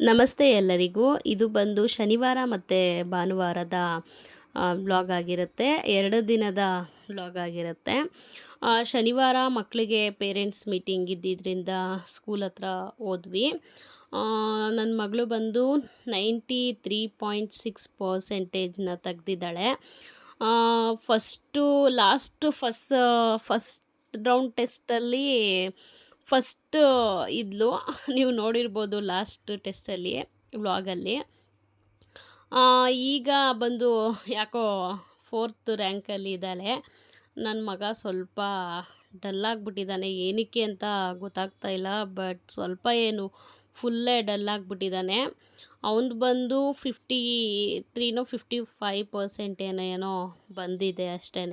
ನಮಸ್ತೆ ಎಲ್ಲರಿಗೂ. ಇದು ಬಂದು ಶನಿವಾರ ಮತ್ತು ಭಾನುವಾರದ ಬ್ಲಾಗ್ ಆಗಿರುತ್ತೆ. ಎರಡು ದಿನದ ಬ್ಲಾಗ್ ಆಗಿರುತ್ತೆ. ಶನಿವಾರ ಮಕ್ಕಳಿಗೆ ಪೇರೆಂಟ್ಸ್ ಮೀಟಿಂಗ್ ಇದ್ದಿದ್ದರಿಂದ ಸ್ಕೂಲ್ ಹತ್ರ ಹೋದ್ವಿ. ನನ್ನ ಮಗಳು ಬಂದು ನೈಂಟಿ ತ್ರೀ ಪಾಯಿಂಟ್ ಸಿಕ್ಸ್ ಪರ್ಸೆಂಟೇಜ್ನ ತೆಗ್ದಿದ್ದಾಳೆ. First last first first round ಟೆಸ್ಟಲ್ಲಿ first ಇದ್ಲು. ನೀವು ನೋಡಿರ್ಬೋದು ಲಾಸ್ಟ್ ಟೆಸ್ಟಲ್ಲಿ, ವ್ಲಾಗಲ್ಲಿ. ಈಗ ಬಂದು ಯಾಕೋ ಫೋರ್ತ್ ರ್ಯಾಂಕಲ್ಲಿ ಇದ್ದಾಳೆ. ನನ್ನ ಮಗ ಸ್ವಲ್ಪ ಡಲ್ ಆಗಿಬಿಟ್ಟಿದ್ದಾನೆ ಏನಕ್ಕೆ ಅಂತ ಗೊತ್ತಾಗ್ತಾ ಇಲ್ಲ, ಬಟ್ ಸ್ವಲ್ಪ ಏನು, ಫುಲ್ಲೇ ಡಲ್ ಆಗಿಬಿಟ್ಟಿದ್ದಾನೆ ಅವನು ಬಂದು ಫಿಫ್ಟಿ ತ್ರೀನೋ ಫಿಫ್ಟಿ ಫೈವ್ ಪರ್ಸೆಂಟ್ ಏನೋ ಏನೋ ಬಂದಿದೆ ಅಷ್ಟೇ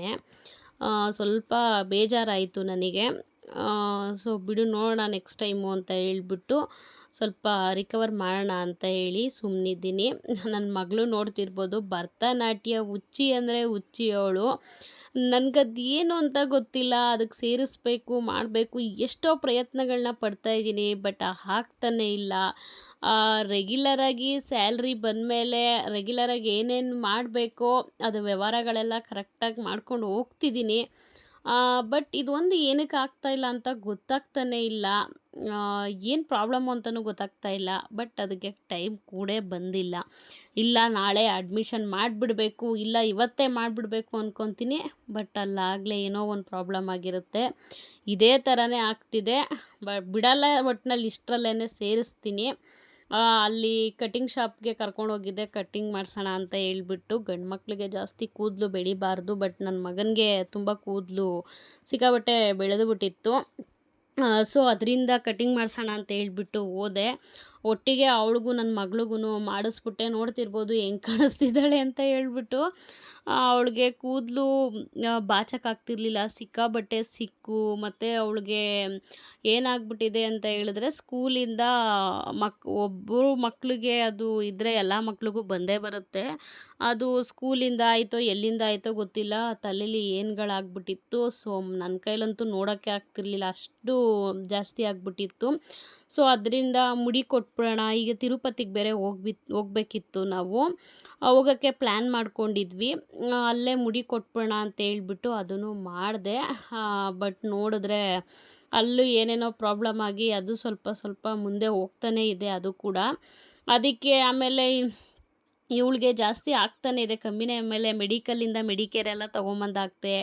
ಸ್ವಲ್ಪ ಬೇಜಾರಾಯಿತು ನನಗೆ. ಸೊ ಬಿಡು ನೋಡೋಣ ನೆಕ್ಸ್ಟ್ ಟೈಮು ಅಂತ ಹೇಳ್ಬಿಟ್ಟು ಸ್ವಲ್ಪ ರಿಕವರ್ ಮಾಡೋಣ ಅಂತ ಹೇಳಿ ಸುಮ್ಮನಿದ್ದೀನಿ ನನ್ನ ಮಗಳು ನೋಡ್ತಿರ್ಬೋದು, ಭರತನಾಟ್ಯ ಹುಚ್ಚಿ ಅಂದರೆ ಹುಚ್ಚಿ ಅವಳು. ನನಗದು ಏನು ಅಂತ ಗೊತ್ತಿಲ್ಲ ಅದಕ್ಕೆ ಸೇರಿಸ್ಬೇಕು, ಮಾಡಬೇಕು, ಎಷ್ಟೋ ಪ್ರಯತ್ನಗಳನ್ನ ಪಡ್ತಾ ಇದ್ದೀನಿ ಬಟ್ ಆಗ್ತಾನೆ ಇಲ್ಲ. ರೆಗ್ಯುಲರಾಗಿ ಸ್ಯಾಲ್ರಿ ಬಂದಮೇಲೆ ರೆಗ್ಯುಲರಾಗಿ ಏನೇನು ಮಾಡಬೇಕೋ, ಅದು ವ್ಯವಹಾರಗಳೆಲ್ಲ ಕರೆಕ್ಟಾಗಿ ಮಾಡ್ಕೊಂಡು ಹೋಗ್ತಿದ್ದೀನಿ. ಬಟ್ ಇದೊಂದು ಏನಕ್ಕೆ ಆಗ್ತಾ ಇಲ್ಲ ಅಂತ ಗೊತ್ತಾಗ್ತಾನೆ ಇಲ್ಲ. ಏನು ಪ್ರಾಬ್ಲಮ್ಮು ಅಂತಲೂ ಗೊತ್ತಾಗ್ತಾ ಇಲ್ಲ. ಬಟ್ ಅದಕ್ಕೆ ಟೈಮ್ ಕೂಡ ಬಂದಿಲ್ಲ. ಇಲ್ಲ, ನಾಳೆ ಅಡ್ಮಿಷನ್ ಮಾಡಿಬಿಡಬೇಕು, ಇಲ್ಲ ಇವತ್ತೇ ಮಾಡಿಬಿಡ್ಬೇಕು ಅಂದ್ಕೊತೀನಿ ಬಟ್ ಅಲ್ಲಾಗಲೇ ಏನೋ ಒಂದು ಪ್ರಾಬ್ಲಮ್ ಆಗಿರುತ್ತೆ. ಇದೇ ಥರನೇ ಆಗ್ತಿದೆ. ಬಟ್ ಬಿಡಲ್ಲ ಒಟ್ಟಿನಲ್ಲಿ ಇಷ್ಟರಲ್ಲೇ ಸೇರಿಸ್ತೀನಿ. ಅಲ್ಲಿ ಕಟಿಂಗ್ ಶಾಪ್ಗೆ ಕರ್ಕೊಂಡೋಗಿದ್ದೆ ಕಟಿಂಗ್ ಮಾಡಿಸೋಣ ಅಂತ ಹೇಳ್ಬಿಟ್ಟು ಗಂಡು ಮಕ್ಕಳಿಗೆ ಜಾಸ್ತಿ ಕೂದಲು ಬೆಳಿಬಾರ್ದು ಬಟ್ ನನ್ನ ಮಗನಿಗೆ ತುಂಬ ಕೂದಲು ಸಿಕ್ಕಾಬಟ್ಟೆ ಬೆಳೆದು ಬಿಟ್ಟಿತ್ತು. ಸೊ ಅದರಿಂದ ಕಟಿಂಗ್ ಮಾಡಿಸೋಣ ಅಂತ ಹೇಳ್ಬಿಟ್ಟು ಹೋದೆ. ಒಟ್ಟಿಗೆ ಅವಳಿಗೂ ನನ್ನ ಮಗಳಿಗೂ ಮಾಡಿಸ್ಬಿಟ್ಟೆ, ನೋಡ್ತಿರ್ಬೋದು ಹೆಂಗೆ ಕಾಣಿಸ್ತಿದ್ದಾಳೆ ಅಂತ ಹೇಳ್ಬಿಟ್ಟು ಅವಳಿಗೆ ಕೂದಲು ಬಾಚಕ್ಕಾಗ್ತಿರ್ಲಿಲ್ಲ ಸಿಕ್ಕಾಬಟ್ಟೆ ಸಿಕ್ಕು, ಮತ್ತು ಅವಳಿಗೆ ಏನಾಗ್ಬಿಟ್ಟಿದೆ ಅಂತ ಹೇಳಿದ್ರೆ ಸ್ಕೂಲಿಂದ ಮಕ್, ಒಬ್ಬರು ಮಕ್ಕಳಿಗೆ ಅದು ಇದ್ದರೆ ಎಲ್ಲ ಮಕ್ಕಳಿಗೂ ಬಂದೇ ಬರುತ್ತೆ. ಅದು ಸ್ಕೂಲಿಂದ ಆಯಿತೋ, ಎಲ್ಲಿಂದ ಆಯಿತೋ ಗೊತ್ತಿಲ್ಲ ತಲೆಯಲ್ಲಿ ಏನುಗಳಾಗ್ಬಿಟ್ಟಿತ್ತು, ಸೊ ನನ್ನ ಕೈಲಂತೂ ನೋಡೋಕ್ಕೆ ಆಗ್ತಿರ್ಲಿಲ್ಲ, ಅಷ್ಟು ಜಾಸ್ತಿ ಆಗ್ಬಿಟ್ಟಿತ್ತು. ಸೊ ಅದರಿಂದ ಮುಡಿ ಕೊಟ್ಬಿಡೋಣ ಈಗ ತಿರುಪತಿಗೆ ಬೇರೆ ಹೋಗ್ಬಿ, ಹೋಗ್ಬೇಕಿತ್ತು ನಾವು. ಹೋಗೋಕ್ಕೆ ಪ್ಲ್ಯಾನ್ ಮಾಡ್ಕೊಂಡಿದ್ವಿ. ಅಲ್ಲೇ ಮುಡಿ ಕೊಟ್ಬಿಡೋಣ ಅಂತ ಹೇಳ್ಬಿಟ್ಟು ಅದನ್ನು ಮಾಡಿದೆ. ಬಟ್ ನೋಡಿದ್ರೆ ಅಲ್ಲೂ ಏನೇನೋ ಪ್ರಾಬ್ಲಮ್ ಆಗಿ ಅದು ಸ್ವಲ್ಪ ಸ್ವಲ್ಪ ಮುಂದೆ ಹೋಗ್ತಾನೆ ಇದೆ ಅದು ಕೂಡ. ಅದಕ್ಕೆ ಆಮೇಲೆ ಇವಳಿಗೆ ಜಾಸ್ತಿ ಆಗ್ತಾನೆ ಇದೆ. ಕಮ್ಮಿನೇ ಆಮೇಲೆ ಮೆಡಿಕಲಿಂದ ಮೆಡಿಕೇರ್ ಎಲ್ಲ ತೊಗೊಂಬಂದಾಗ್ತೆ.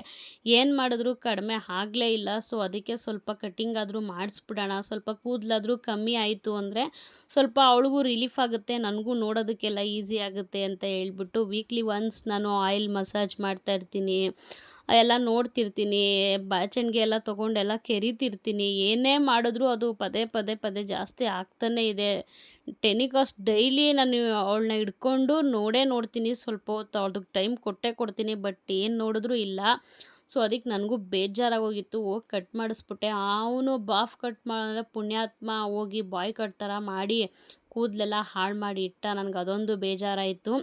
ಏನು ಮಾಡಿದ್ರು ಕಡಿಮೆ ಆಗಲೇ ಇಲ್ಲ. ಸೊ ಅದಕ್ಕೆ ಸ್ವಲ್ಪ ಕಟ್ಟಿಂಗ್ ಆದರೂ ಮಾಡಿಸ್ಬಿಡೋಣ. ಸ್ವಲ್ಪ ಕೂದಲಾದರೂ ಕಮ್ಮಿ ಆಯಿತು ಅಂದರೆ ಸ್ವಲ್ಪ ಅವಳಿಗೂ ರಿಲೀಫ್ ಆಗುತ್ತೆ. ನನಗೂ ನೋಡೋದಕ್ಕೆಲ್ಲ ಈಸಿ ಆಗುತ್ತೆ ಅಂತ ಹೇಳ್ಬಿಟ್ಟು ವೀಕ್ಲಿ ಒನ್ಸ್ ನಾನು ಆಯಿಲ್ ಮಸಾಜ್ ಮಾಡ್ತಾ ಇರ್ತೀನಿ. ಎಲ್ಲ ನೋಡ್ತಿರ್ತೀನಿ ಬಾಚಣಿಗೆ ಎಲ್ಲ ತೊಗೊಂಡೆಲ್ಲ ಕೆರಿತಿರ್ತೀನಿ. ಏನೇ ಮಾಡಿದ್ರೂ ಅದು ಪದೇ ಪದೇ ಪದೇ ಜಾಸ್ತಿ ಆಗ್ತಾನೇ ಇದೆ. ಟೆನಿಕಾಸ್ಟ್ ಡೈಲಿ ನಾನು ಅವಳನ್ನ ಹಿಡ್ಕೊಂಡು ನೋಡೇ ನೋಡ್ತೀನಿ. ಸ್ವಲ್ಪ ಹೊತ್ತು ಅವ್ಳದಕ್ಕೆ ಟೈಮ್ ಕೊಟ್ಟೇ ಕೊಡ್ತೀನಿ, ಬಟ್ ಏನು ನೋಡಿದ್ರೂ ಇಲ್ಲ. ಸೊ, ಅದಕ್ಕೆ ನನಗೂ ಬೇಜಾರಾಗೋಗಿತ್ತು. ಹೋಗಿ ಕಟ್ ಮಾಡಿಸ್ಬಿಟ್ಟೆ. ಅವನು ಬಾಫ್ ಕಟ್ ಮಾಡಿದ್ರೆ ಪುಣ್ಯಾತ್ಮ ಹೋಗಿ ಬಾಯ್ ಕಟ್ ಥರ ಮಾಡಿ ಕೂದಲೆಲ್ಲ ಹಾಳು ಮಾಡಿ ಇಟ್ಟ ನನಗೆ ಅದೊಂದು ಬೇಜಾರಾಯಿತು.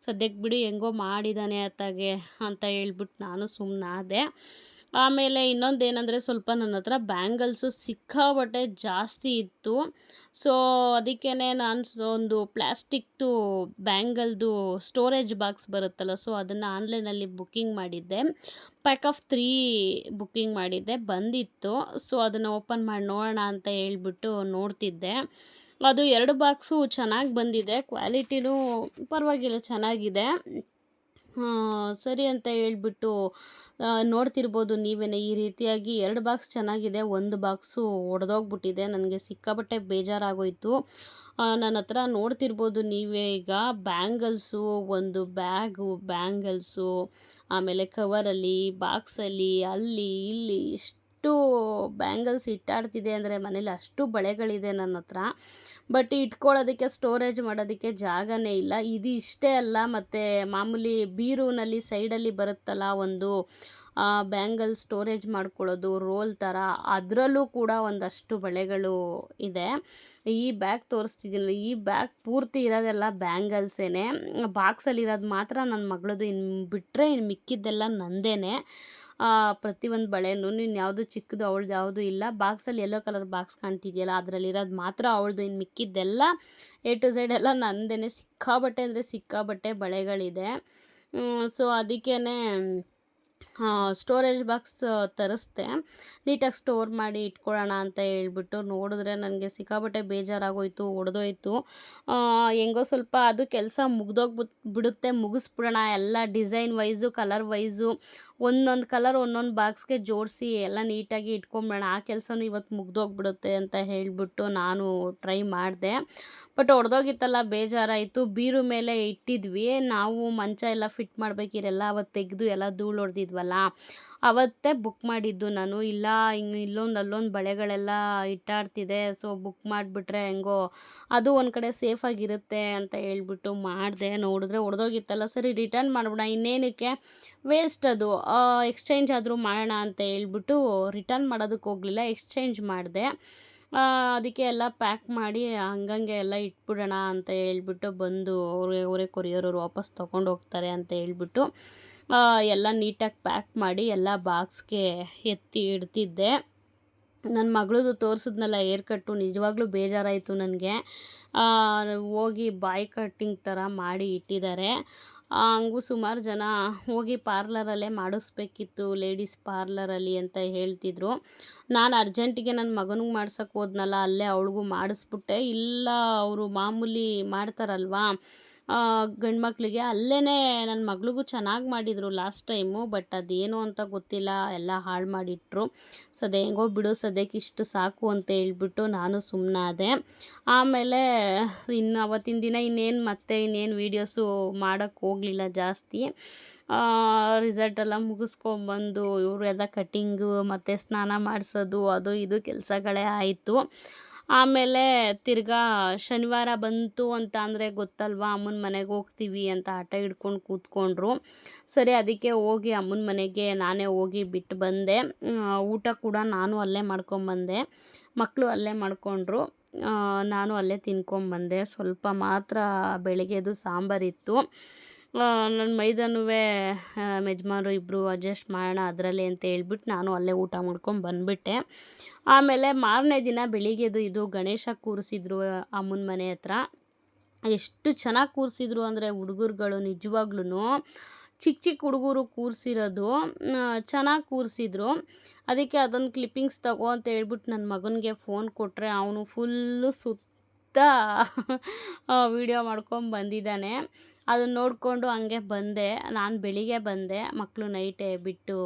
ಸದ್ಯಕ್ಕೆ ಬಿಡಿ, ಹೆಂಗೋ ಮಾಡಿದ್ದಾನೆ ಅತ್ತಾಗೆ ಅಂತ ಹೇಳ್ಬಿಟ್ಟು ನಾನು ಸುಮ್ಮನಾದೆ ಆಮೇಲೆ ಇನ್ನೊಂದು ಏನಂದರೆ ಸ್ವಲ್ಪ ನನ್ನ ಹತ್ರ ಬ್ಯಾಂಗಲ್ಸು ಸಿಕ್ಕಾಬಟ್ಟೆ ಜಾಸ್ತಿ ಇತ್ತು. ಸೊ ಅದಕ್ಕೇ ನಾನು ಒಂದು ಪ್ಲ್ಯಾಸ್ಟಿಕ್ದು ಬ್ಯಾಂಗಲ್ದು ಸ್ಟೋರೇಜ್ ಬಾಕ್ಸ್ ಬರುತ್ತಲ್ಲ, ಸೊ ಅದನ್ನು ಆನ್ಲೈನಲ್ಲಿ ಬುಕ್ಕಿಂಗ್ ಮಾಡಿದ್ದೆ. ಪ್ಯಾಕ್ ಆಫ್ ತ್ರೀ ಬುಕ್ಕಿಂಗ್ ಮಾಡಿದ್ದೆ, ಬಂದಿತ್ತು. ಸೊ, ಅದನ್ನು ಓಪನ್ ಮಾಡಿ ನೋಡೋಣ ಅಂತ ಹೇಳ್ಬಿಟ್ಟು ನೋಡ್ತಿದ್ದೆ. ಅದು ಎರಡು ಬಾಕ್ಸು ಚೆನ್ನಾಗಿ ಬಂದಿದೆ. ಕ್ವಾಲಿಟಿನೂ ಪರವಾಗಿಲ್ಲ, ಚೆನ್ನಾಗಿದೆ. ಸರಿ ಅಂತ ಹೇಳ್ಬಿಟ್ಟು ನೋಡ್ತಿರ್ಬೋದು ನೀವೇ ಈ ರೀತಿಯಾಗಿ ಎರಡು ಬಾಕ್ಸ್ ಚೆನ್ನಾಗಿದೆ, ಒಂದು ಬಾಕ್ಸು ಒಡೆದೋಗ್ಬಿಟ್ಟಿದೆ. ನನಗೆ ಸಿಕ್ಕಾಪಟ್ಟೆ ಬೇಜಾರಾಗೋಯಿತು. ನನ್ನ ಹತ್ರ ನೋಡ್ತಿರ್ಬೋದು ನೀವೇ ಈಗ ಬ್ಯಾಂಗಲ್ಸು, ಒಂದು ಬ್ಯಾಗು ಬ್ಯಾಂಗಲ್ಸು, ಆಮೇಲೆ ಕವರಲ್ಲಿ, ಬಾಕ್ಸಲ್ಲಿ, ಅಲ್ಲಿ, ಇಲ್ಲಿ, ಇಷ್ಟು ಬ್ಯಾಂಗಲ್ಸ್ ಇಟ್ಟಾಡ್ತಿದೆ ಅಂದರೆ ಮನೇಲಿ ಅಷ್ಟು ಬಳೆಗಳಿದೆ ನನ್ನ ಹತ್ರ. ಬಟ್ ಇಟ್ಕೊಳ್ಳೋದಕ್ಕೆ, ಸ್ಟೋರೇಜ್ ಮಾಡೋದಕ್ಕೆ ಜಾಗನೇ ಇಲ್ಲ. ಇದು ಇಷ್ಟೇ ಅಲ್ಲ, ಮತ್ತು ಮಾಮೂಲಿ ಬೀರೂನಲ್ಲಿ ಸೈಡಲ್ಲಿ ಬರುತ್ತಲ್ಲ ಒಂದು ಬ್ಯಾಂಗಲ್ ಸ್ಟೋರೇಜ್ ಮಾಡ್ಕೊಳ್ಳೋದು, ರೋಲ್ ಥರ ಅದರಲ್ಲೂ ಕೂಡ ಒಂದಷ್ಟು ಬಳೆಗಳು ಇದೆ. ಈ ಬ್ಯಾಗ್ ತೋರಿಸ್ತಿದ್ದೀನಲ್ಲ ಈ ಬ್ಯಾಗ್ ಪೂರ್ತಿ ಇರೋದೆಲ್ಲ ಬ್ಯಾಂಗಲ್ಸೇನೆ. ಬಾಕ್ಸಲ್ಲಿರೋದು ಮಾತ್ರ ನನ್ನ ಮಗಳದು ಇನ್ನು ಬಿಟ್ಟರೆ ಇನ್ನು ಮಿಕ್ಕಿದ್ದೆಲ್ಲ ನಂದೇನೆ. ಪ್ರತಿಯೊಂದು ಬಳೆನೂ ನೀನು ಯಾವುದು ಚಿಕ್ಕದು ಅವಳ್ದು ಯಾವುದು ಇಲ್ಲ. ಬಾಕ್ಸಲ್ಲಿ ಎಲ್ಲೋ ಕಲರ್ ಬಾಕ್ಸ್ ಕಾಣ್ತಿದೆಯಲ್ಲ, ಅದರಲ್ಲಿರೋದು ಮಾತ್ರ ಅವಳದು. ಇನ್ನು ಮಿಕ್ಕಿದ್ದೆಲ್ಲ ಎ ಟು ಝೆಡ್ ಎಲ್ಲ ನಂದೇ ಸಿಕ್ಕಾಬಟ್ಟೆ ಅಂದರೆ ಸಿಕ್ಕಾಬಟ್ಟೆ ಬಳೆಗಳಿದೆ. ಸೊ ಅದಕ್ಕೇ ಸ್ಟೋರೇಜ್ ಬಾಕ್ಸ್ ತರಿಸ್ದೆ. ನೀಟಾಗಿ ಸ್ಟೋರ್ ಮಾಡಿ ಇಟ್ಕೊಳ್ಳೋಣ ಅಂತ ಹೇಳ್ಬಿಟ್ಟು ನೋಡಿದ್ರೆ ನನಗೆ ಸಿಕ್ಕಾಪಟ್ಟೆ ಬೇಜಾರಾಗೋಯಿತು, ಒಡೆದೋಯ್ತು. ಹೆಂಗೋ ಸ್ವಲ್ಪ ಅದು ಕೆಲಸ ಮುಗ್ದೋಗ್ಬಿಟ್, ಬಿಡುತ್ತೆ, ಮುಗಿಸ್ಬಿಡೋಣ. ಎಲ್ಲ ಡಿಸೈನ್ ವೈಸು ಕಲರ್ ವೈಸು ಒಂದೊಂದು ಕಲರ್ ಒಂದೊಂದು ಬಾಕ್ಸ್ಗೆ ಜೋಡಿಸಿ ಎಲ್ಲ ನೀಟಾಗಿ ಇಟ್ಕೊಂಬಿಡೋಣ. ಆ ಕೆಲಸನೂ ಇವತ್ತು ಮುಗ್ದೋಗ್ಬಿಡುತ್ತೆ ಅಂತ ಹೇಳಿಬಿಟ್ಟು ನಾನು ಟ್ರೈ ಮಾಡಿದೆ. ಬಟ್ ಒಡೆದೋಗಿತ್ತಲ್ಲ, ಬೇಜಾರಾಯಿತು. ಬೀರು ಮೇಲೆ ಇಟ್ಟಿದ್ವಿ. ನಾವು ಮಂಚ ಎಲ್ಲ ಫಿಟ್ ಮಾಡಬೇಕಿರಲ್ಲ ಅವತ್ತು ತೆಗೆದು ಎಲ್ಲ ಧೂಳು ಹೊಡೆದಿದ್ವಲ್ಲ ಅವತ್ತೇ ಬುಕ್ ಮಾಡಿದ್ದು ನಾನು. ಇಲ್ಲ ಹಿಂಗೆ ಇಲ್ಲೊಂದು ಅಲ್ಲೊಂದು ಬಳೆಗಳೆಲ್ಲ ಇಟ್ಟಾಡ್ತಿದೆ. ಸೊ, ಬುಕ್ ಮಾಡಿಬಿಟ್ರೆ ಹೆಂಗೋ, ಅದು ಒಂದು ಕಡೆ ಸೇಫಾಗಿರುತ್ತೆ ಅಂತ ಹೇಳ್ಬಿಟ್ಟು ಮಾಡಿದೆ. ನೋಡಿದ್ರೆ ಒಡೆದೋಗಿತ್ತಲ್ಲ. ಸರಿ, ರಿಟರ್ನ್ ಮಾಡ್ಬಿಡ ಇನ್ನೇನಕ್ಕೆ? ವೇಸ್ಟ್ ಅದು. ಎಕ್ಸ್ಚೇಂಜ್ ಆದರೂ ಮಾಡೋಣ ಅಂತ ಹೇಳ್ಬಿಟ್ಟು ರಿಟರ್ನ್ ಮಾಡೋದಕ್ಕೆ ಹೋಗಲಿಲ್ಲ. ಎಕ್ಸ್ಚೇಂಜ್ ಮಾಡಿದೆ. ಅದಕ್ಕೆ ಎಲ್ಲ ಪ್ಯಾಕ್ ಮಾಡಿ ಹಂಗಂಗೆ ಎಲ್ಲ ಇಟ್ಬಿಡೋಣ ಅಂತ ಹೇಳ್ಬಿಟ್ಟು ಬಂದು ಅವರೇ ಅವರೇ ಕೊರಿಯರವ್ರು ವಾಪಸ್ ತೊಗೊಂಡು ಹೋಗ್ತಾರೆ ಅಂತ ಹೇಳ್ಬಿಟ್ಟು ಎಲ್ಲ ನೀಟಾಗಿ ಪ್ಯಾಕ್ ಮಾಡಿ ಎಲ್ಲ ಬಾಕ್ಸ್ಗೆ ಎತ್ತಿ ಇಡ್ತಿದ್ದೆ. ನನ್ನ ಮಗಳದು ತೋರಿಸಿದ್ನಲ್ಲ ಏರ್ ಕಟ್ಟು ನಿಜವಾಗ್ಲೂ ಬೇಜಾರಾಯಿತು ನನಗೆ. ಹೋಗಿ ಬಾಯ್ ಕಟ್ಟಿಂಗ್ ಥರ ಮಾಡಿ ಇಟ್ಟಿದ್ದಾರೆ. ಹಂಗೂ ಸುಮಾರು ಜನ ಹೋಗಿ ಪಾರ್ಲರಲ್ಲೇ ಮಾಡಿಸ್ಬೇಕಿತ್ತು, ಲೇಡೀಸ್ ಪಾರ್ಲರಲ್ಲಿ ಅಂತ ಹೇಳ್ತಿದ್ರು. ನಾನು ಅರ್ಜೆಂಟಿಗೆ ನನ್ನ ಮಗನಿಗೆ ಮಾಡ್ಸೋಕೆ ಹೋದ್ನಲ್ಲ, ಅಲ್ಲೇ ಅವಳಿಗೂ ಮಾಡಿಸ್ಬಿಟ್ಟೆ. ಇಲ್ಲ, ಅವರು ಮಾಮೂಲಿ ಮಾಡ್ತಾರಲ್ವಾ? ಗಂಡು ಮಕ್ಕಳಿಗೆ ಅಲ್ಲೇ ನನ್ನ ಮಗಳಿಗೂ ಚೆನ್ನಾಗಿ ಮಾಡಿದರು ಲಾಸ್ಟ್ ಟೈಮು ಬಟ್ ಅದೇನು ಅಂತ ಗೊತ್ತಿಲ್ಲ. ಎಲ್ಲ ಹಾಳು ಮಾಡಿಟ್ರು. ಸದ್ಯ ಹೆಂಗೋ ಬಿಡು, ಸದ್ಯಕ್ಕೆ ಇಷ್ಟು ಸಾಕು ಅಂತ ಹೇಳ್ಬಿಟ್ಟು ನಾನು ಸುಮ್ಮನಾದೆ ಆಮೇಲೆ ಇನ್ನು ಅವತ್ತಿನ ದಿನ ಇನ್ನೇನು ಮತ್ತೆ, ಇನ್ನೇನು ವೀಡಿಯೋಸು ಮಾಡೋಕ್ಕೆ ಹೋಗಲಿಲ್ಲ ಜಾಸ್ತಿ. ರಿಸಲ್ಟ್ ಎಲ್ಲ ಮುಗಿಸ್ಕೊಂಬಂದು ಎಲ್ಲ ಕಟ್ಟಿಂಗು ಮತ್ತು ಸ್ನಾನ ಮಾಡಿಸೋದು, ಅದು ಇದು ಕೆಲಸಗಳೇ ಆಯಿತು. ಆಮೇಲೆ ತಿರ್ಗಾ ಶನಿವಾರ ಬಂತು ಅಂತ ಅಂದರೆ ಗೊತ್ತಲ್ವಾ, ಅಮ್ಮನ ಮನೆಗೆ ಹೋಗ್ತೀವಿ ಅಂತ ಆಟ ಹಿಡ್ಕೊಂಡು ಕೂತ್ಕೊಂಡ್ರು. ಸರಿ, ಅದಕ್ಕೆ ಹೋಗಿ ಅಮ್ಮನ ಮನೆಗೆ ನಾನೇ ಹೋಗಿ ಬಿಟ್ಟು ಬಂದೆ. ಊಟ ಕೂಡ ನಾನು ಅಲ್ಲೇ ಮಾಡ್ಕೊಂಬಂದೆ ಮಕ್ಕಳು ಅಲ್ಲೇ ಮಾಡಿಕೊಂಡ್ರು. ನಾನು ಅಲ್ಲೇ ತಿನ್ಕೊಂಬಂದೆ ಸ್ವಲ್ಪ ಮಾತ್ರ ಬೆಳಗ್ಗೆದು ಸಾಂಬಾರಿತ್ತು ನನ್ನ ಮೈದನೂ ಯಜಮಾನ್ರು ಇಬ್ಬರು ಅಡ್ಜಸ್ಟ್ ಮಾಡೋಣ ಅದರಲ್ಲಿ ಅಂತ ಹೇಳ್ಬಿಟ್ಟು ನಾನು ಅಲ್ಲೇ ಊಟ ಮಾಡ್ಕೊಂಡು ಬಂದುಬಿಟ್ಟೆ. ಆಮೇಲೆ ಮಾರನೇ ದಿನ ಬೆಳಿಗ್ಗೆದು ಇದು ಗಣೇಶ ಕೂರಿಸಿದ್ರು ಅಮ್ಮನ ಮನೆ ಹತ್ರ. ಎಷ್ಟು ಚೆನ್ನಾಗಿ ಕೂರಿಸಿದ್ರು ಅಂದರೆ ಹುಡುಗರುಗಳು ನಿಜವಾಗ್ಲೂ ಚಿಕ್ಕ ಚಿಕ್ಕ ಹುಡುಗರು ಕೂರಿಸಿರೋದು ಚೆನ್ನಾಗಿ ಕೂರಿಸಿದ್ರು. ಅದಕ್ಕೆ ಅದೊಂದು ಕ್ಲಿಪ್ಪಿಂಗ್ಸ್ ತಗೋ ಅಂತ ಹೇಳ್ಬಿಟ್ಟು ನನ್ನ ಮಗನಿಗೆ ಫೋನ್ ಕೊಟ್ಟರೆ ಅವನು ಫುಲ್ಲು ಸುತ್ತ ವಿಡಿಯೋ ಮಾಡ್ಕೊಂಡು ಬಂದಿದ್ದಾನೆ. ಅದನ್ನ ನೋಡಿಕೊಂಡು ಹಂಗೆ ಬಂದೆ. ನಾನು ಬೆಳಿಗ್ಗೆ ಬಂದೆ. ಮಕ್ಕಳು ನೈಟೇ ಬಿಟ್ಟು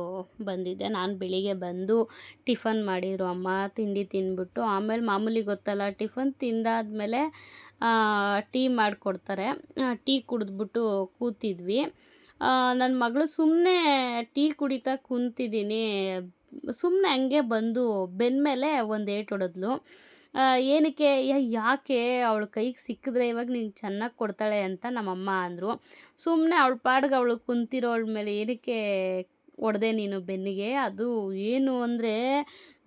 ಬಂದಿದ್ದೆ. ನಾನು ಬೆಳಿಗ್ಗೆ ಬಂದು ಟಿಫನ್ ಮಾಡಿದರು. ಅಮ್ಮ ತಿಂಡಿ ತಿಂದ್ಬಿಟ್ಟು ಆಮೇಲೆ ಮಾಮೂಲಿ ಗೊತ್ತಲ್ಲ, ಟಿಫನ್ ತಿಂದಾದಮೇಲೆ ಟೀ ಮಾಡಿಕೊಡ್ತಾರೆ. ಟೀ ಕುಡಿದ್ಬಿಟ್ಟು ಕೂತಿದ್ವಿ. ನನ್ನ ಮಗಳು ಸುಮ್ಮನೆ ಟೀ ಕುಡಿತಾ ಕುಂತಿದ್ದೀನಿ. ಸುಮ್ಮನೆ ಹಂಗೆ ಬಂದು ಬೆನ್ನ ಮೇಲೆ ಒಂದು ಏಟು ಹೊಡೆದ್ಲು. ಏನಕ್ಕೆ ಯಾಕೆ ಅವಳ ಕೈಗೆ ಸಿಕ್ಕಿದ್ರೆ ಇವಾಗ ನೀನು ಚೆನ್ನಾಗಿ ಕೊಡ್ತಾಳೆ ಅಂತ ನಮ್ಮಮ್ಮ ಅಂದರು. ಸುಮ್ಮನೆ ಅವಳ ಪಾಡ್ಗೆ ಅವಳು ಕುಂತಿರೋಳ ಮೇಲೆ ಏನಕ್ಕೆ ಹೊಡೆದೆ ನೀನು ಬೆನ್ನಿಗೆ? ಅದು ಏನು ಅಂದರೆ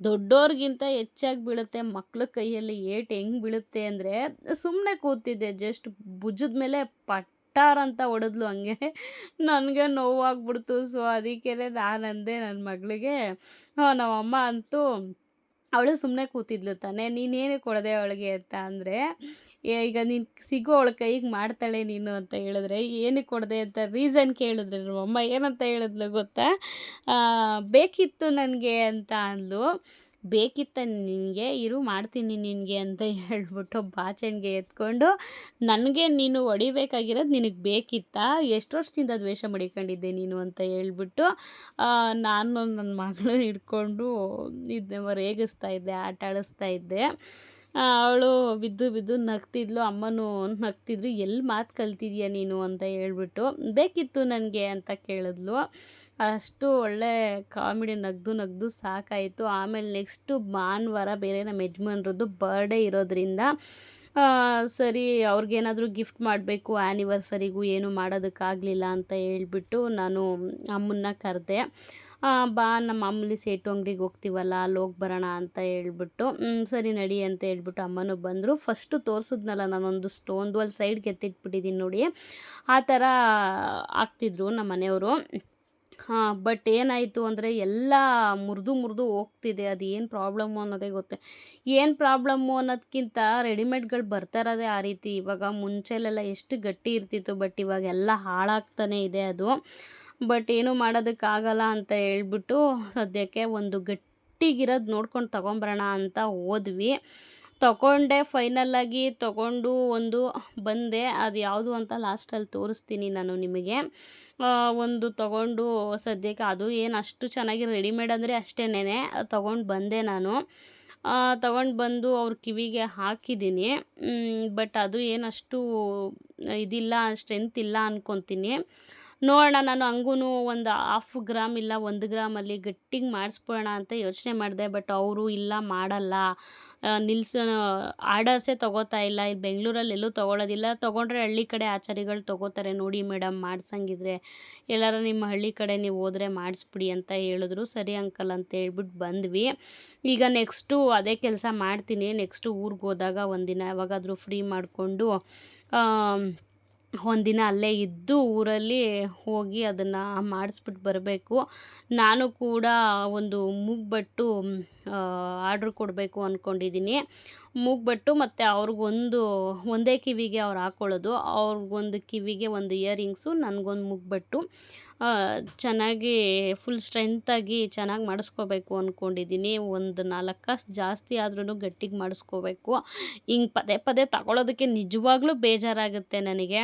ದೊಡ್ಡೋರಿಗಿಂತ ಹೆಚ್ಚಾಗಿ ಬೀಳುತ್ತೆ, ಮಕ್ಳ ಕೈಯಲ್ಲಿ ಏಟ್ ಹೆಂಗೆ ಬೀಳುತ್ತೆ ಅಂದರೆ ಸುಮ್ಮನೆ ಕೂತಿದ್ದೆ, ಜಸ್ಟ್ ಭುಜದ ಮೇಲೆ ಪಟ್ಟಾರ್ ಅಂತ ಹೊಡೆದ್ಲು ಹಂಗೆ. ನನಗೆ ನೋವಾಗ್ಬಿಡ್ತು, ಸೊ ಅದಕ್ಕೆ ನಾನು ಅಂದೆ ನನ್ನ ಮಗಳಿಗೆ ನಮ್ಮಮ್ಮ ಅಂತೂ ಅವಳು ಸುಮ್ಮನೆ ಕೂತಿದ್ಲು ತಾನೆ. ನೀನೇನು ಕೊಡದೆ ಅವಳಿಗೆ ಅಂತ ಅಂದರೆ ಈಗ ನೀನು ಸಿಗೋ ಅವಳ ಕೈಗೆ ಮಾಡ್ತಾಳೆ ನೀನು ಅಂತ ಹೇಳಿದ್ರೆ ಏನಕ್ಕೆ ಕೊಡದೆ ಅಂತ ರೀಸನ್ ಕೇಳಿದ್ರೆ ನಮ್ಮಮ್ಮ ಏನಂತ ಹೇಳಿದ್ಲು ಗೊತ್ತಾ? ಬೇಕಿತ್ತು ನನಗೆ ಅಂತ ಅಂದ್ಲು. ಬೇಕಿತ್ತ ನಿನಗೆ, ಇರು ಮಾಡ್ತೀನಿ ನಿನಗೆ ಅಂತ ಹೇಳ್ಬಿಟ್ಟು ಬಾಚಣಿಗೆ ಎತ್ಕೊಂಡು, ನನಗೆ ನೀನು ಹೊಡಿಬೇಕಾಗಿರೋದು ನಿನಗೆ ಬೇಕಿತ್ತಾ? ಎಷ್ಟು ವರ್ಷದಿಂದ ದ್ವೇಷ ಮಡಿಕೊಂಡಿದ್ದೆ ನೀನು? ಅಂತ ಹೇಳ್ಬಿಟ್ಟು ನಾನು ನನ್ನ ಮಗಳನ್ನ ಹಿಡ್ಕೊಂಡು ಇದು ರೇಗಿಸ್ತಾ ಇದ್ದೆ, ಆಟ ಆಡಿಸ್ತಾ ಇದ್ದೆ. ಅವಳು ಬಿದ್ದು ಬಿದ್ದು ನಗ್ತಿದ್ಲು, ಅಮ್ಮನೂ ನಗ್ತಿದ್ರು ಎಲ್ಲಿ ಮಾತು ಕಲ್ತಿದ್ಯಾ ನೀನು? ಅಂತ ಹೇಳ್ಬಿಟ್ಟು, ಬೇಕಿತ್ತು ನನಗೆ ಅಂತ ಕೇಳಿದ್ಲು. ಅಷ್ಟು ಒಳ್ಳೆ ಕಾಮಿಡಿ ನಗ್ದು ನಗ್ದು ಸಾಕಾಯಿತು. ಆಮೇಲೆ ನೆಕ್ಸ್ಟು ಭಾನುವಾರ ಬೇರೆ ನಮ್ಮ ಯಜಮಾನ್ರದ್ದು ಬರ್ಡೇ ಇರೋದ್ರಿಂದ ಸರಿ ಅವ್ರಿಗೇನಾದರೂ ಗಿಫ್ಟ್ ಮಾಡಬೇಕು ಆ್ಯನಿವರ್ಸರಿಗೂ ಏನು ಮಾಡೋದಕ್ಕಾಗಲಿಲ್ಲ ಅಂತ ಹೇಳ್ಬಿಟ್ಟು ನಾನು ಅಮ್ಮನ್ನ ಕರೆದೆ. ಬಾ, ನಮ್ಮ ಮಾಮೂಲಿ ಸೇಟು ಅಂಗಡಿಗೆ ಹೋಗ್ತೀವಲ್ಲ, ಅಲ್ಲಿ ಹೋಗಿ ಬರೋಣ ಅಂತ ಹೇಳ್ಬಿಟ್ಟು ಸರಿ ನಡಿ ಅಂತ ಹೇಳ್ಬಿಟ್ಟು ಅಮ್ಮನೂ ಬಂದರು. ಫಸ್ಟು ತೋರಿಸಿದ್ನಲ್ಲ ನಾನೊಂದು ಸ್ಟೋನ್ದು ಅಲ್ಲಿ ಸೈಡ್ಗೆ ಎತ್ತಿಟ್ಬಿಟ್ಟಿದ್ದೀನಿ ನೋಡಿ. ಆ ಥರ ಆಗ್ತಿದ್ರು ನಮ್ಮ ಮನೆಯವರು. ಹಾಂ ಬಟ್ ಏನಾಯಿತು ಅಂದರೆ ಎಲ್ಲ ಮುರಿದು ಮುರಿದು ಹೋಗ್ತಿದೆ. ಅದು ಏನು ಪ್ರಾಬ್ಲಮ್ಮು ಅನ್ನೋದೇ ಗೊತ್ತೆ. ಏನು ಪ್ರಾಬ್ಲಮ್ಮು ಅನ್ನೋದಕ್ಕಿಂತ ರೆಡಿಮೇಡ್ಗಳು ಬರ್ತಾ ಇರೋದೇ ಆ ರೀತಿ. ಇವಾಗ ಮುಂಚೆಲೆಲ್ಲ ಎಷ್ಟು ಗಟ್ಟಿ ಇರ್ತಿತ್ತು ಬಟ್ ಇವಾಗ ಎಲ್ಲ ಹಾಳಾಗ್ತಾನೆ ಇದೆ ಅದು. ಬಟ್ ಏನು ಮಾಡೋದಕ್ಕಾಗಲ್ಲ ಅಂತ ಹೇಳ್ಬಿಟ್ಟು ಸದ್ಯಕ್ಕೆ ಒಂದು ಗಟ್ಟಿಗಿರೋದು ನೋಡ್ಕೊಂಡು ತಗೊಂಬರೋಣ ಅಂತ ಹೋದ್ವಿ. ತಗೊಂಡೆ ಫೈನಲ್ಲಾಗಿ ತಗೊಂಡು ಒಂದು ಬಂದೆ. ಅದು ಯಾವುದು ಅಂತ ಲಾಸ್ಟಲ್ಲಿ ತೋರಿಸ್ತೀನಿ ನಾನು ನಿಮಗೆ. ಒಂದು ತಗೊಂಡು ಸದ್ಯಕ್ಕೆ ಅದು ಏನು ಅಷ್ಟು ಚೆನ್ನಾಗಿ ರೆಡಿಮೇಡ್ ಅಂದರೆ ಅಷ್ಟೇನೆ ತಗೊಂಡು ಬಂದೆ ನಾನು. ತಗೊಂಡು ಬಂದು ಅವ್ರ ಕಿವಿಗೆ ಹಾಕಿದ್ದೀನಿ. ಬಟ್ ಅದು ಏನಷ್ಟು ಇದಿಲ್ಲ ಸ್ಟ್ರೆಂತ್ ಇಲ್ಲ ಅನ್ಕೊತೀನಿ. ನೋಡೋಣ, ನಾನು ಹಂಗೂ ಒಂದು ಹಾಫ್ ಗ್ರಾಮ್ ಇಲ್ಲ ಒಂದು ಗ್ರಾಮಲ್ಲಿ ಗಟ್ಟಿಗೆ ಮಾಡಿಸ್ಬೋಣ ಅಂತ ಯೋಚನೆ ಮಾಡಿದೆ ಬಟ್ ಅವರು ಇಲ್ಲ, ಮಾಡಲ್ಲ. ನಿಲ್ಸ ಆರ್ಡರ್ಸೇ ತೊಗೋತಾ ಇಲ್ಲ. ಇಲ್ಲಿ ಬೆಂಗಳೂರಲ್ಲಿ ಎಲ್ಲೂ ತೊಗೊಳೋದಿಲ್ಲ. ತೊಗೊಂಡ್ರೆ ಹಳ್ಳಿ ಕಡೆ ಆಚಾರಿಗಳು ತೊಗೋತಾರೆ, ನೋಡಿ ಮೇಡಮ್, ಮಾಡ್ಸಂಗಿದ್ರೆ. ಎಲ್ಲರೂ ನಿಮ್ಮ ಹಳ್ಳಿ ಕಡೆ ನೀವು ಹೋದರೆ ಮಾಡಿಸ್ಬಿಡಿ ಅಂತ ಹೇಳಿದ್ರು. ಸರಿ ಅಂಕಲ್ ಅಂತ ಹೇಳ್ಬಿಟ್ಟು ಬಂದ್ವಿ. ಈಗ ನೆಕ್ಸ್ಟು ಅದೇ ಕೆಲಸ ಮಾಡ್ತೀನಿ. ನೆಕ್ಸ್ಟು ಊರಿಗೆ ಹೋದಾಗ ಒಂದಿನ ಯಾವಾಗಾದರೂ ಫ್ರೀ ಮಾಡಿಕೊಂಡು ಒಂದಿನ ಅಲ್ಲೇ ಇದ್ದು ಊರಲ್ಲಿ ಹೋಗಿ ಅದನ್ನು ಮಾಡಿಸ್ಬಿಟ್ಟು ಬರಬೇಕು. ನಾನು ಕೂಡ ಒಂದು ಮೂಗ್ಬಟ್ಟು ಆರ್ಡ್ರ್ ಕೊಡಬೇಕು ಅಂದ್ಕೊಂಡಿದ್ದೀನಿ ಮೂಗ್ಬಟ್ಟು ಮತ್ತು ಅವ್ರಿಗೊಂದು, ಒಂದೇ ಕಿವಿಗೆ ಅವ್ರು ಹಾಕ್ಕೊಳ್ಳೋದು ಅವ್ರಿಗೊಂದು ಕಿವಿಗೆ ಒಂದು ಇಯರಿಂಗ್ಸು, ನನಗೊಂದು ಮೂಗ್ಬಟ್ಟು. ಚೆನ್ನಾಗಿ ಫುಲ್ ಸ್ಟ್ರೆಂತಾಗಿ ಚೆನ್ನಾಗಿ ಮಾಡಿಸ್ಕೋಬೇಕು ಅಂದ್ಕೊಂಡಿದ್ದೀನಿ ಒಂದು ನಾಲ್ಕು ಕಾಸು ಜಾಸ್ತಿ ಆದ್ರೂ ಗಟ್ಟಿಗೆ ಮಾಡಿಸ್ಕೋಬೇಕು. ಹಿಂಗೆ ಪದೇ ಪದೇ ತಗೊಳ್ಳೋದಕ್ಕೆ ನಿಜವಾಗ್ಲೂ ಬೇಜಾರಾಗುತ್ತೆ ನನಗೆ.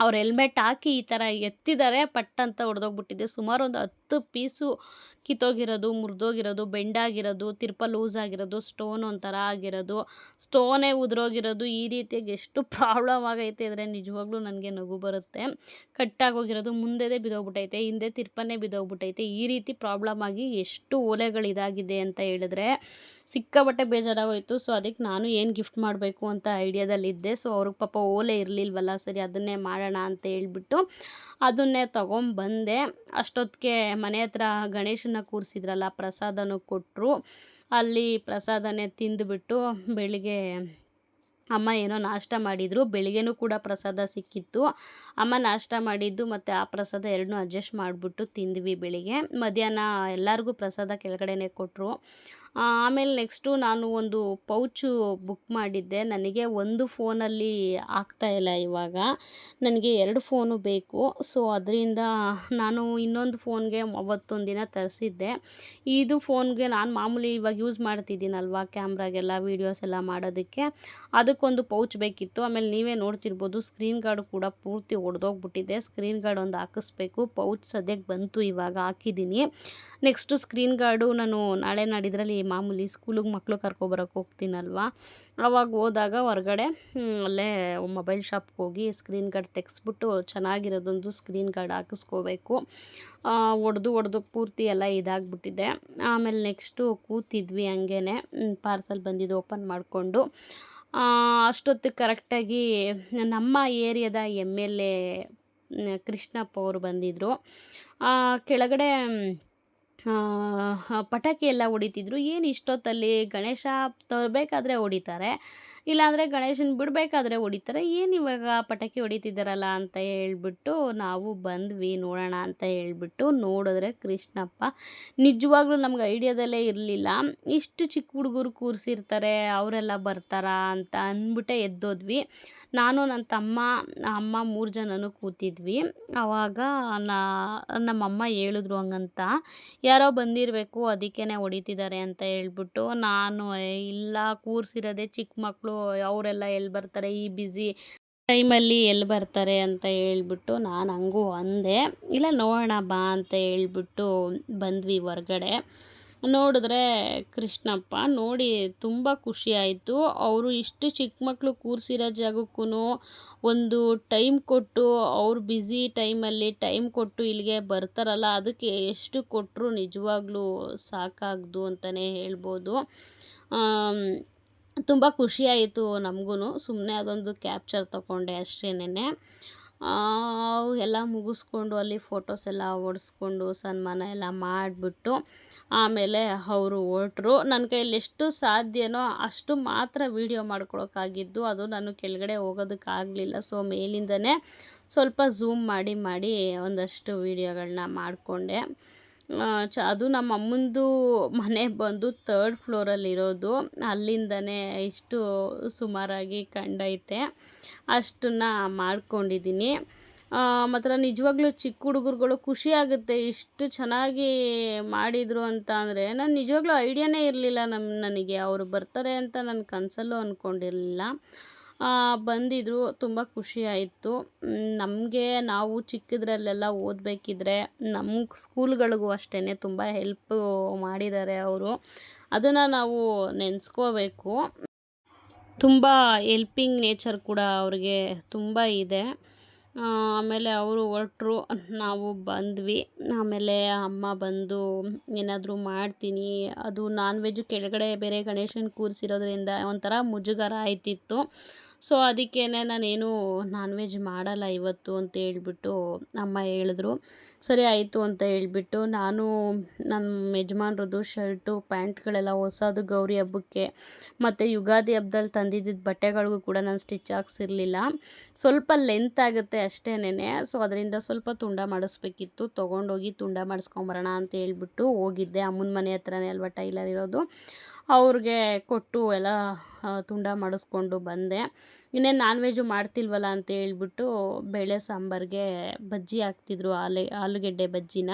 ಅವ್ರು ಹೆಲ್ಮೆಟ್ ಹಾಕಿ ಈ ಥರ ಎತ್ತಿದ್ದಾರೆ ಪಟ್ ಅಂತ ಹೊಡೆದೋಗ್ಬಿಟ್ಟಿದೆ ಸುಮಾರು ಒಂದು ಹತ್ತು ಪೀಸು ಕಿತ್ತೋಗಿರೋದು, ಮುರಿದೋಗಿರೋದು, ಬೆಂಡಾಗಿರೋದು, ತಿರ್ಪ ಲೂಸ್ ಆಗಿರೋದು ಸ್ಟೋನ್ ಒಂಥರ ಆಗಿರೋದು. ಸ್ಟೋನೇ ಉದುರೋಗಿರೋದು, ಈ ರೀತಿಯಾಗಿ ಎಷ್ಟು ಪ್ರಾಬ್ಲಮ್ ಆಗೈತೆ ಅಂದರೆ ನಿಜವಾಗ್ಲೂ ನನಗೆ ನಗು ಬರುತ್ತೆ. ಕಟ್ಟಾಗೋಗಿರೋದು ಮುಂದೆದೇ ಬಿದ್ದೋಗ್ಬಿಟ್ಟೈತೆ, ಹಿಂದೆ ತಿರ್ಪನೇ ಬಿದ್ದೋಗ್ಬಿಟ್ಟೈತೆ. ಈ ರೀತಿ ಪ್ರಾಬ್ಲಮ್ ಆಗಿ ಎಷ್ಟು ಓಲೆಗಳು ಇದಾಗಿದೆ ಅಂತ ಹೇಳಿದ್ರೆ ಸಿಕ್ಕಾಬಟ್ಟೆ ಬೇಜಾರಾಗೋಯಿತು. ಸೊ ಅದಕ್ಕೆ ನಾನು ಏನು ಗಿಫ್ಟ್ ಮಾಡಬೇಕು ಅಂತ ಐಡಿಯಾದಲ್ಲಿದ್ದೆ. ಸೊ ಅವ್ರಿಗೆ ಪಾಪ ಓಲೆ ಇರಲಿಲ್ವಲ್ಲ, ಸರಿ ಅದನ್ನೇ ಮಾಡೋಣ ಅಂತ ಹೇಳ್ಬಿಟ್ಟು ಅದನ್ನೇ ತೊಗೊಂಬಂದೆ. ಅಷ್ಟೊತ್ತಿಗೆ ಮನೆ ಹತ್ರ ಗಣೇಶನ ಕೂರಿಸಿದ್ರಲ್ಲ, ಪ್ರಸಾದನೂ ಕೊಟ್ಟರು ಅಲ್ಲಿ ಪ್ರಸಾದನೇ ತಿಂದುಬಿಟ್ಟು ಬೆಳಿಗ್ಗೆ ಅಮ್ಮ ಏನೋ ನಾಷ್ಟ ಮಾಡಿದರು. ಬೆಳಿಗ್ಗೆನೂ ಕೂಡ ಪ್ರಸಾದ ಸಿಕ್ಕಿತ್ತು. ಅಮ್ಮ ನಾಷ್ಟ ಮಾಡಿದ್ದು ಮತ್ತು ಆ ಪ್ರಸಾದ ಎರಡನ್ನೂ ಅಡ್ಜಸ್ಟ್ ಮಾಡಿಬಿಟ್ಟು ತಿಂದ್ವಿ ಬೆಳಿಗ್ಗೆ. ಮಧ್ಯಾಹ್ನ ಎಲ್ಲರಿಗೂ ಪ್ರಸಾದ ಕೆಳಗಡೆನೇ ಕೊಟ್ಟರು ಆಮೇಲೆ ನೆಕ್ಸ್ಟು ನಾನು ಒಂದು ಪೌಚು ಬುಕ್ ಮಾಡಿದ್ದೆ. ನನಗೆ ಒಂದು ಫೋನಲ್ಲಿ ಆಗ್ತಾಯಿಲ್ಲ ಇವಾಗ. ನನಗೆ ಎರಡು ಫೋನು ಬೇಕು. ಸೊ, ಅದರಿಂದ ನಾನು ಇನ್ನೊಂದು ಫೋನ್ಗೆ ಅವತ್ತೊಂದು ದಿನ ತರಿಸಿದ್ದೆ. ಇದು ಫೋನ್ಗೆ ನಾನು ಮಾಮೂಲಿ ಇವಾಗ ಯೂಸ್ ಮಾಡ್ತಿದ್ದೀನಲ್ವ ಕ್ಯಾಮ್ರಾಗೆಲ್ಲ, ವೀಡಿಯೋಸ್ ಎಲ್ಲ ಮಾಡೋದಕ್ಕೆ. ಅದಕ್ಕೊಂದು ಪೌಚ್ ಬೇಕಿತ್ತು. ಆಮೇಲೆ ನೀವೇ ನೋಡ್ತಿರ್ಬೋದು, ಸ್ಕ್ರೀನ್ ಗಾರ್ಡು ಕೂಡ ಪೂರ್ತಿ ಒಡೆದೋಗ್ಬಿಟ್ಟಿದೆ. ಸ್ಕ್ರೀನ್ ಗಾರ್ಡ್ ಒಂದು ಹಾಕಿಸ್ಬೇಕು. ಪೌಚ್ ಸದ್ಯಕ್ಕೆ ಬಂತು ಇವಾಗ, ಹಾಕಿದ್ದೀನಿ. ನೆಕ್ಸ್ಟು ಸ್ಕ್ರೀನ್ ಗಾರ್ಡು ನಾನು ನಾಳೆ ನಾಡಿದ್ರಲ್ಲಿ ಮಾಮೂಲಿ ಸ್ಕೂಲಿಗೆ ಮಕ್ಕಳು ಕರ್ಕೊಬರಕ್ಕೆ ಹೋಗ್ತೀನಲ್ವ? ಅವಾಗ ಹೋದಾಗ ಹೊರಗಡೆ ಅಲ್ಲೇ ಮೊಬೈಲ್ ಶಾಪ್ಗೆ ಹೋಗಿ ಸ್ಕ್ರೀನ್ ಗಾರ್ಡ್ ತೆಗೆಸ್ಬಿಟ್ಟು ಚೆನ್ನಾಗಿರೋದೊಂದು ಸ್ಕ್ರೀನ್ ಗಾರ್ಡ್ ಹಾಕಿಸ್ಕೋಬೇಕು. ಒಡೆದು ಒಡೆದು ಪೂರ್ತಿ ಎಲ್ಲ ಇದಾಗ್ಬಿಟ್ಟಿದೆ. ಆಮೇಲೆ ನೆಕ್ಸ್ಟು ಕೂತಿದ್ವಿ ಹಂಗೇ ಪಾರ್ಸಲ್ ಬಂದಿದ್ದು ಓಪನ್ ಮಾಡಿಕೊಂಡು. ಅಷ್ಟೊತ್ತಿಗೆ ಕರೆಕ್ಟಾಗಿ ನಮ್ಮ ಏರಿಯಾದ ಎಂ ಎಲ್ ಎ ಕೃಷ್ಣಪ್ಪ ಅವರು ಬಂದಿದ್ದರು ಕೆಳಗಡೆ ಪಟಾಕಿ ಎಲ್ಲ ಹೊಡಿತಿದ್ರು. ಏನು ಇಷ್ಟೊತ್ತಲ್ಲಿ ಗಣೇಶ ತರಬೇಕಾದ್ರೆ ಹೊಡಿತಾರೆ, ಇಲ್ಲಾಂದರೆ ಗಣೇಶನ ಬಿಡಬೇಕಾದ್ರೆ ಹೊಡಿತಾರೆ. ಏನು ಇವಾಗ ಪಟಾಕಿ ಹೊಡಿತಿದ್ದಾರಲ್ಲ ಅಂತ ಹೇಳ್ಬಿಟ್ಟು ನಾವು ಬಂದ್ವಿ ನೋಡೋಣ ಅಂತ ಹೇಳ್ಬಿಟ್ಟು ನೋಡಿದ್ರೆ ಕೃಷ್ಣಪ್ಪ, ನಿಜವಾಗ್ಲೂ ನಮ್ಗೆ ಐಡಿಯಾದಲ್ಲೇ ಇರಲಿಲ್ಲ. ಇಷ್ಟು ಚಿಕ್ಕ ಹುಡುಗರು ಕೂರಿಸಿರ್ತಾರೆ, ಅವರೆಲ್ಲ ಬರ್ತಾರಾ ಅಂತ ಅಂದ್ಬಿಟ್ಟೆ ಎದ್ದೋದ್ವಿ. ನಾನು, ನನ್ನ ತಮ್ಮ, ಅಮ್ಮ ಮೂರು ಜನನೂ ಕೂತಿದ್ವಿ. ಆವಾಗ ನಮ್ಮಮ್ಮ ಹೇಳಿದ್ರು ಹಂಗಂತ ಯಾರೋ ಬಂದಿರಬೇಕು ಅದಕ್ಕೇ ಹೊಡಿತಿದ್ದಾರೆ ಅಂತ ಹೇಳ್ಬಿಟ್ಟು ನಾನು ಇಲ್ಲ, ಕೂರಿಸಿರೋದೇ ಚಿಕ್ಕ ಮಕ್ಕಳು ಅವರೆಲ್ಲ ಎಲ್ಲಿ ಬರ್ತಾರೆ, ಈ ಬ್ಯುಸಿ ಟೈಮಲ್ಲಿ ಎಲ್ಲಿ ಬರ್ತಾರೆ ಅಂತ ಹೇಳ್ಬಿಟ್ಟು ನಾನು ಹಂಗೂ ಅಂದೆ. ಇಲ್ಲ, ನೋಡೋಣ ಬಾ ಅಂತ ಹೇಳ್ಬಿಟ್ಟು ಬಂದ್ವಿ ಹೊರ್ಗಡೆ. ನೋಡಿದ್ರೆ ಕೃಷ್ಣಪ್ಪ ನೋಡಿ ತುಂಬ ಖುಷಿಯಾಯಿತು. ಅವರು ಇಷ್ಟು ಚಿಕ್ಕ ಮಕ್ಕಳು ಕೂರಿಸಿರೋ ಜಾಗಕ್ಕೂ ಒಂದು ಟೈಮ್ ಕೊಟ್ಟು ಅವ್ರು ಬ್ಯುಸಿ ಟೈಮಲ್ಲಿ ಟೈಮ್ ಕೊಟ್ಟು ಇಲ್ಲಿಗೆ ಬರ್ತಾರಲ್ಲ, ಅದಕ್ಕೆ ಎಷ್ಟು ಕೊಟ್ಟರು ನಿಜವಾಗ್ಲೂ ಸಾಕಾಗ್ದು ಅಂತಲೇ ಹೇಳ್ಬೋದು. ತುಂಬ ಖುಷಿಯಾಯಿತು ನಮಗೂ ಸುಮ್ಮನೆ ಅದೊಂದು ಕ್ಯಾಪ್ಚರ್ ತಗೊಂಡೆ ಅಷ್ಟೇನೆ ಎಲ್ಲ ಮುಗಿಸ್ಕೊಂಡು ಅಲ್ಲಿ ಫೋಟೋಸ್ ಎಲ್ಲ ಹೊಡ್ಸ್ಕೊಂಡು ಸನ್ಮಾನ ಎಲ್ಲ ಮಾಡಿಬಿಟ್ಟು ಆಮೇಲೆ ಅವರು ಹೊರಟ್ರು. ನನ್ನ ಕೈಯಲ್ಲಿ ಎಷ್ಟು ಸಾಧ್ಯನೋ ಅಷ್ಟು ಮಾತ್ರ ವೀಡಿಯೋ ಮಾಡ್ಕೊಳೋಕ್ಕಾಗಿದ್ದು ಅದು ನಾನು ಕೆಳಗಡೆ ಹೋಗೋದಕ್ಕಾಗಲಿಲ್ಲ. ಸೊ ಮೇಲಿಂದನೇ ಸ್ವಲ್ಪ ಝೂಮ್ ಮಾಡಿ ಮಾಡಿ ಒಂದಷ್ಟು ವೀಡಿಯೋಗಳನ್ನ ಮಾಡಿಕೊಂಡೆ. ಚ, ಅದು ನಮ್ಮ ಅಮ್ಮಂದು ಮನೆ ಬಂದು ತರ್ಡ್ ಫ್ಲೋರಲ್ಲಿರೋದು ಅಲ್ಲಿಂದನೇ ಇಷ್ಟು ಸುಮಾರಾಗಿ ಕಂಡೈತೆ ಅಷ್ಟನ್ನು ಮಾಡ್ಕೊಂಡಿದ್ದೀನಿ ಮಾತ್ರ ನಿಜವಾಗ್ಲೂ ಚಿಕ್ಕ ಹುಡುಗರುಗಳು ಖುಷಿಯಾಗುತ್ತೆ ಇಷ್ಟು ಚೆನ್ನಾಗಿ ಮಾಡಿದರು ಅಂತ ಅಂದರೆ ನಾನು ನಿಜವಾಗ್ಲೂ ಐಡಿಯಾನೇ ಇರಲಿಲ್ಲ ನಮ್ಮ ನನಗೆ. ಅವರು ಬರ್ತಾರೆ ಅಂತ ನನ್ನ ಕನಸಲ್ಲೂ ಅಂದ್ಕೊಂಡಿರಲಿಲ್ಲ ಬಂದಿದ್ದರು ತುಂಬ ಖುಷಿ ಆಯಿತು. ನಮಗೆ ನಾವು ಚಿಕ್ಕದ್ರಲ್ಲೆಲ್ಲ ಓದಬೇಕಿದ್ರೆ ನಮ್ಮ ಸ್ಕೂಲ್ಗಳಿಗೂ ಅಷ್ಟೇ ತುಂಬ ಹೆಲ್ಪ್ ಮಾಡಿದ್ದಾರೆ ಅವರು. ಅದನ್ನು ನಾವು ನೆನೆಸ್ಕೋಬೇಕು. ತುಂಬ ಎಲ್ಪಿಂಗ್ ನೇಚರ್ ಕೂಡ ಅವ್ರಿಗೆ ತುಂಬ ಇದೆ. ಆಮೇಲೆ ಅವರು ಹೊರಟ್ರು, ನಾವು ಬಂದ್ವಿ. ಆಮೇಲೆ ಅಮ್ಮ ಬಂದು ಏನಾದರೂ ಮಾಡ್ತೀನಿ. ಅದು ನಾನ್ ವೆಜ್ ಕೆಳಗಡೆ ಬೇರೆ ಗಣೇಶನ ಕೂರಿಸಿರೋದ್ರಿಂದ ಒಂಥರ ಮುಜುಗರ ಆಯ್ತಿತ್ತು. ಸೊ ಅದಕ್ಕೇ ನಾನೇನು ನಾನ್ ವೆಜ್ ಮಾಡಲ್ಲ ಇವತ್ತು ಅಂತ ಹೇಳ್ಬಿಟ್ಟು ಅಮ್ಮ ಹೇಳಿದ್ರು. ಸರಿ, ಆಯಿತು ಅಂತ ಹೇಳ್ಬಿಟ್ಟು ನಾನು ನಮ್ಮ ಯಜಮಾನ್ರದ್ದು ಶರ್ಟು, ಪ್ಯಾಂಟ್ಗಳೆಲ್ಲ ಹೊಸದು ಗೌರಿ ಹಬ್ಬಕ್ಕೆ ಮತ್ತು ಯುಗಾದಿ ಹಬ್ಬದಲ್ಲಿ ತಂದಿದ್ದ ಬಟ್ಟೆಗಳಿಗೂ ಕೂಡ ನಾನು ಸ್ಟಿಚ್ ಹಾಕ್ಸಿರ್ಲಿಲ್ಲ. ಸ್ವಲ್ಪ ಲೆಂತ್ ಆಗುತ್ತೆ ಅಷ್ಟೇನೆ ಸೊ, ಅದರಿಂದ ಸ್ವಲ್ಪ ತುಂಡ ಮಾಡಿಸ್ಬೇಕಿತ್ತು. ತೊಗೊಂಡೋಗಿ ತುಂಡ ಮಾಡಿಸ್ಕೊಂಬರೋಣ ಅಂತ ಹೇಳ್ಬಿಟ್ಟು ಹೋಗಿದ್ದೆ. ಅಮ್ಮನ ಮನೆ ಹತ್ರನೇ ಅಲ್ವಾ, ಟೈಲರ್ ಇರೋದು. ಅವ್ರಿಗೆ ಕೊಟ್ಟು ಎಲ್ಲ ತುಂಡ ಮಾಡಿಸ್ಕೊಂಡು ಬಂದೆ. ಇನ್ನೇನು ನಾನ್ ವೆಜ್ಜು ಮಾಡ್ತಿಲ್ವಲ್ಲ ಅಂತ ಹೇಳ್ಬಿಟ್ಟು ಬೇಳೆ ಸಾಂಬಾರಿಗೆ ಬಜ್ಜಿ ಹಾಕ್ತಿದ್ರು, ಆಲೆ, ಆಲೂಗೆಡ್ಡೆ ಬಜ್ಜಿನ.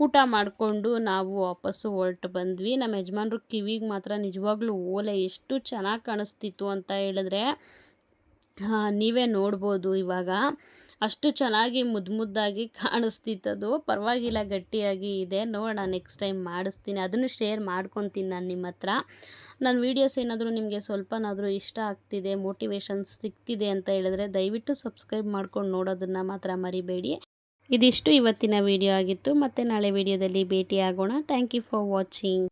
ಊಟ ಮಾಡಿಕೊಂಡು ನಾವು ವಾಪಸ್ಸು ಹೊರ್ಟು ಬಂದ್ವಿ. ನಮ್ಮ ಯಜಮಾನ್ರು ಕಿವಿಗೆ ಮಾತ್ರ ನಿಜವಾಗ್ಲೂ ಓಲೆ ಎಷ್ಟು ಚೆನ್ನಾಗಿ ಕಾಣಿಸ್ತಿತ್ತು ಅಂತ ಹೇಳಿದ್ರೆ ನೀವೇ ನೋಡ್ಬೋದು ಇವಾಗ. ಅಷ್ಟು ಚೆನ್ನಾಗಿ ಮುದ್ದು ಮುದ್ದಾಗಿ ಕಾಣಿಸ್ತಿತ್ತದು. ಪರವಾಗಿಲ್ಲ, ಗಟ್ಟಿಯಾಗಿ ಇದೆ. ನೋಡೋಣ ನೆಕ್ಸ್ಟ್ ಟೈಮ್ ಮಾಡಿಸ್ತೀನಿ. ಅದನ್ನು ಶೇರ್ ಮಾಡ್ಕೊತೀನಿ ನಾನು ನಿಮ್ಮ ಹತ್ರ. ನನ್ನ ವೀಡಿಯೋಸ್ ಏನಾದರೂ ನಿಮಗೆ ಸ್ವಲ್ಪನಾದರೂ ಇಷ್ಟ ಆಗ್ತಿದೆ ಮೋಟಿವೇಶನ್ ಸಿಗ್ತಿದೆ ಅಂತ ಹೇಳಿದ್ರೆ ದಯವಿಟ್ಟು ಸಬ್ಸ್ಕ್ರೈಬ್ ಮಾಡ್ಕೊಂಡು ನೋಡೋದನ್ನು ಮಾತ್ರ ಮರಿಬೇಡಿ. ಇದಿಷ್ಟು ಇವತ್ತಿನ ವಿಡಿಯೋ ಆಗಿತ್ತು. ಮತ್ತು ನಾಳೆ ವಿಡಿಯೋದಲ್ಲಿ ಭೇಟಿ ಆಗೋಣ ಥ್ಯಾಂಕ್ ಯು ಫಾರ್ ವಾಚಿಂಗ್